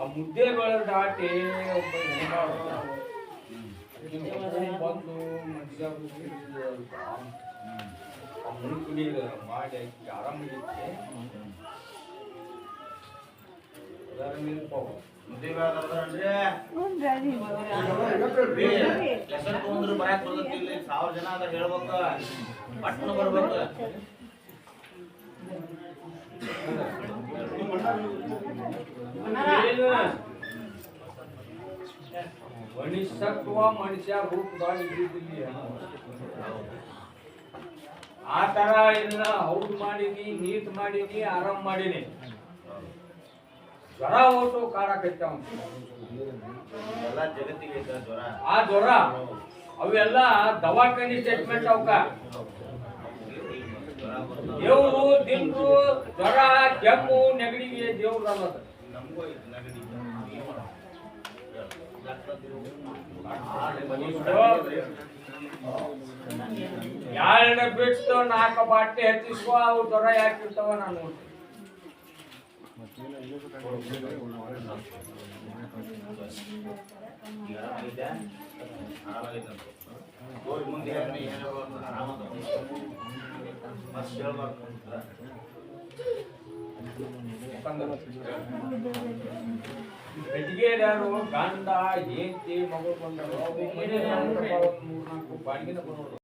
ಆ ಮುದ್ದೆಗಳು ದಾಟಿ ಒಬ್ಬ ಬಂದು ಮನುಷ್ಯ ಆ ಮುನ್ಕುಡಿ ಮಾಡಿ ಹಾಕಿ ಆರಾಮಾಗಿತ್ತೆ ಅದರ? ಮೇಲೆ ಹೋಗು. ಹೆಸರು ತಗೊಂಡ್ರು ಬರಾಕ್ ಬರ್ತೈತಿ ಸಾವಿರ ಜನ ಅದ ಹೇಳ್ಬೇಕು. ಪಟ್ನ ಬರ್ಬೇಕು. ಮನುಷ್ಯತ್ವ ಮನುಷ್ಯ ರೂಪದಾಗ ಇದ್ದಿದ್ದಿಲ್ಲ ಆ ತರ ಇದನ್ನ ಹೌದು ಮಾಡೀನಿ ನೀಟ್ ಮಾಡೀನಿ ಆರಾಮ್ ಮಾಡೀನಿ ಜ್ವರ ಹೋಟು ಕಾಡಕೈತ ಜಗತ್ತಿಗೆ ಜ್ವರ. ಆ ಜ್ವರ ಅವೆಲ್ಲ ದವಾಖಾನಿ ಸ್ಟೇಟ್ಮೆಂಟ್ ಅವಕ ದೇವರು ದಿನರು ಜ್ವರ ಕೆಮ್ಮು ನೆಗಡಿಗೆ ದೇವ್ರು ಎರಡು ಬಿಟ್ಟು ನಾಲ್ಕು ಬಾಟ್ಲಿ ಹಚ್ಚಿಸುವ ಅವು ಜ್ವರ ಯಾಕಿರ್ತಾವ ನಾನು ನೋಡ್ತೀನಿ ಈಗ ಆರಾಮಾಗೈತೆ? ಆರಾಮಾಗೈತೆ ಅಂತ. ಹೋಗಿ ಮುಂದೆ ಹೇಳ್ರಿ, ಏನ್ ಹೇಳ್ಬೇಕು? ಆರಾಮದ? ಮತ್ತ್ ಹೇಳ್ಬಾರ್ದು ಅಂತ. ಬೆಟ್ಟಿಗೆದಾರು ಗಂಡ ಹೆಂಡತಿ ಮಗಳು ಬಂದರು ಮೂರ್ನಾಲ್ಕು ಬಾಡಿಗೆನ ಬಂದ್ರು